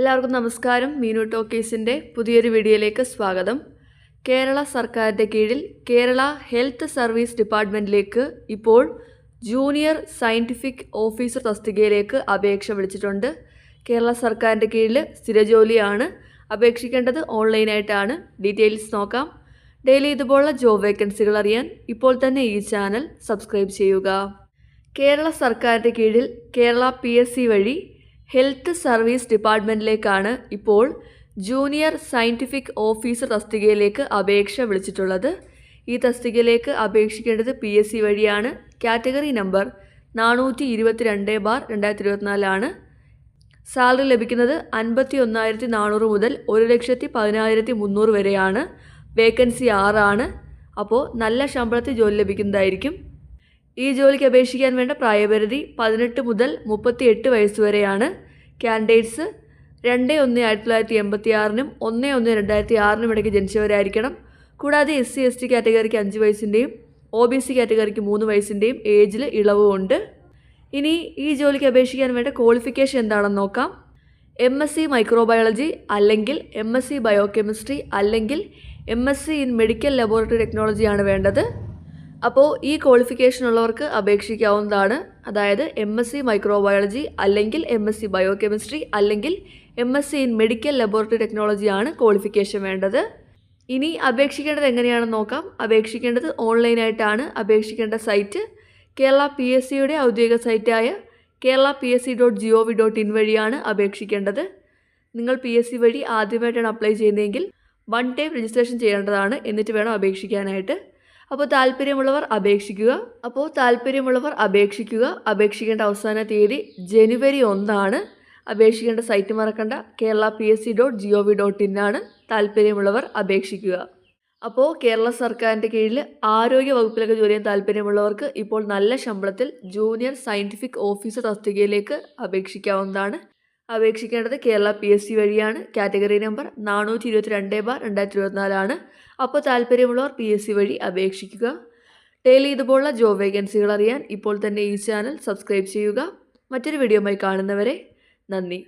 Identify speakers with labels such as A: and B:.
A: എല്ലാവർക്കും നമസ്കാരം. മീനു ടോക്കീസിന്റെ പുതിയൊരു വീഡിയോയിലേക്ക് സ്വാഗതം. കേരള സർക്കാരിന്റെ കീഴിൽ കേരള ഹെൽത്ത് സർവീസ് ഡിപ്പാർട്ട്മെന്റിലേക്ക് ഇപ്പോൾ ജൂനിയർ സയന്റിഫിക് ഓഫീസർ തസ്തികയിലേക്ക് അപേക്ഷ വിളിച്ചിട്ടുണ്ട്. കേരള സർക്കാരിന്റെ കീഴിൽ സ്ഥിരജോലിയാണ് അപേക്ഷിക്കേണ്ടത്. ഓൺലൈനായിട്ടാണ്. ഡീറ്റെയിൽസ് നോക്കാം. ഡെയിലി ഇതുപോലുള്ള ജോബ് വേക്കൻസികൾ അറിയാൻ ഇപ്പോൾ തന്നെ ഈ ചാനൽ സബ്സ്ക്രൈബ് ചെയ്യുക. കേരള സർക്കാരിന്റെ കീഴിൽ കേരള പി വഴി ഹെൽത്ത് സർവീസ് ഡിപ്പാർട്ട്മെന്റിലേക്കാണ് ഇപ്പോൾ ജൂനിയർ സയന്റിഫിക് ഓഫീസർ തസ്തികയിലേക്ക് അപേക്ഷ വിളിച്ചിട്ടുള്ളത്. ഈ തസ്തികയിലേക്ക് അപേക്ഷിക്കേണ്ടത് പി എസ് സി വഴിയാണ്. കാറ്റഗറി നമ്പർ നാനൂറ്റി ഇരുപത്തി രണ്ട് ബാർ രണ്ടായിരത്തി ഇരുപത്തിനാലാണ് സാലറി ലഭിക്കുന്നത് അൻപത്തി ഒന്നായിരത്തി നാനൂറ് മുതൽ ഒരു ലക്ഷത്തി പതിനായിരത്തി മുന്നൂറ് വരെയാണ്. വേക്കൻസി ആറാണ്. അപ്പോൾ നല്ല ശമ്പളത്തിൽ ജോലി ലഭിക്കുന്നതായിരിക്കും. ഈ ജോലിക്ക് അപേക്ഷിക്കാൻ വേണ്ട പ്രായപരിധി പതിനെട്ട് മുതൽ മുപ്പത്തി എട്ട് വയസ്സ് വരെയാണ്. കാൻഡിഡേറ്റ്സ് രണ്ട് ഒന്ന് ആയിരത്തി തൊള്ളായിരത്തി എൺപത്തി ആറിനും ഒന്ന് ഒന്ന് രണ്ടായിരത്തി ആറിനും ഇടയ്ക്ക് ജനിച്ചവരായിരിക്കണം. കൂടാതെ എസ് സി എസ് ടി കാറ്റഗറിക്ക് അഞ്ച് വയസ്സിന്റെയും ഒ ബി സി കാറ്റഗറിക്ക് മൂന്ന് വയസ്സിന്റെയും ഏജിൽ ഇളവുമുണ്ട് ഇനി ഈ ജോലിക്ക് അപേക്ഷിക്കാൻ വേണ്ട ക്വാളിഫിക്കേഷൻ എന്താണെന്ന് നോക്കാം. എം എസ് സി മൈക്രോബയോളജി അല്ലെങ്കിൽ എം എസ് സി ബയോകെമിസ്ട്രി അല്ലെങ്കിൽ M S C in medical laboratory ടെക്നോളജിയാണ് വേണ്ടത്. അപ്പോൾ ഈ ക്വാളിഫിക്കേഷൻ ഉള്ളവർക്ക് അപേക്ഷിക്കാവുന്നതാണ്. അതായത് എം എസ് സി മൈക്രോബയോളജി അല്ലെങ്കിൽ എം എസ് സി ബയോകെമിസ്ട്രി അല്ലെങ്കിൽ M S C in medical laboratory technology ആണ് ക്വാളിഫിക്കേഷൻ വേണ്ടത്. ഇനി അപേക്ഷിക്കേണ്ടത് എങ്ങനെയാണെന്ന് നോക്കാം. അപേക്ഷിക്കേണ്ടത് ഓൺലൈനായിട്ടാണ് അപേക്ഷിക്കേണ്ട സൈറ്റ് കേരള പി എസ് സിയുടെ ഔദ്യോഗിക സൈറ്റായ Kerala P S C dot G O V dot in വഴിയാണ് അപേക്ഷിക്കേണ്ടത്. നിങ്ങൾ പി എസ് സി വഴി ആദ്യമായിട്ടാണ് അപ്ലൈ ചെയ്യുന്നതെങ്കിൽ വൺ ടൈം രജിസ്ട്രേഷൻ ചെയ്യേണ്ടതാണ്. എന്നിട്ട് വേണം അപേക്ഷിക്കാനായിട്ട്. അപ്പോൾ താല്പര്യമുള്ളവർ അപേക്ഷിക്കുക. അപ്പോൾ താല്പര്യമുള്ളവർ അപേക്ഷിക്കുക. അപേക്ഷിക്കേണ്ട അവസാന തീയതി ജനുവരി ഒന്നാണ്. അപേക്ഷിക്കേണ്ട സൈറ്റ് മറക്കണ്ട. Kerala P S C dot G O V dot in ആണ് താല്പര്യമുള്ളവർ അപേക്ഷിക്കുക. അപ്പോൾ കേരള സർക്കാരിന്റെ കീഴിൽ ആരോഗ്യ വകുപ്പിലേക്ക് ജോലി ചെയ്യാൻ താല്പര്യമുള്ളവർക്ക് ഇപ്പോൾ നല്ല ശമ്പളത്തിൽ ജൂനിയർ സയന്റിഫിക് ഓഫീസർ തസ്തികയിലേക്ക് അപേക്ഷിക്കാവുന്നതാണ്. അപേക്ഷിക്കേണ്ടത് കേരള പി എസ് സി വഴിയാണ്. കാറ്റഗറി നമ്പർ നാനൂറ്റി ഇരുപത്തി രണ്ട് ബാർ രണ്ടായിരത്തി ഇരുപത്തിനാലാണ് അപ്പോൾ താല്പര്യമുള്ളവർ പി എസ് സി വഴി അപേക്ഷിക്കുക. ഡെയിലി ഇതുപോലുള്ള ജോബ് വേക്കൻസികൾ അറിയാൻ ഇപ്പോൾ തന്നെ ഈ ചാനൽ സബ്സ്ക്രൈബ് ചെയ്യുക. മറ്റൊരു വീഡിയോയുമായി കാണുന്നവരെ നന്ദി.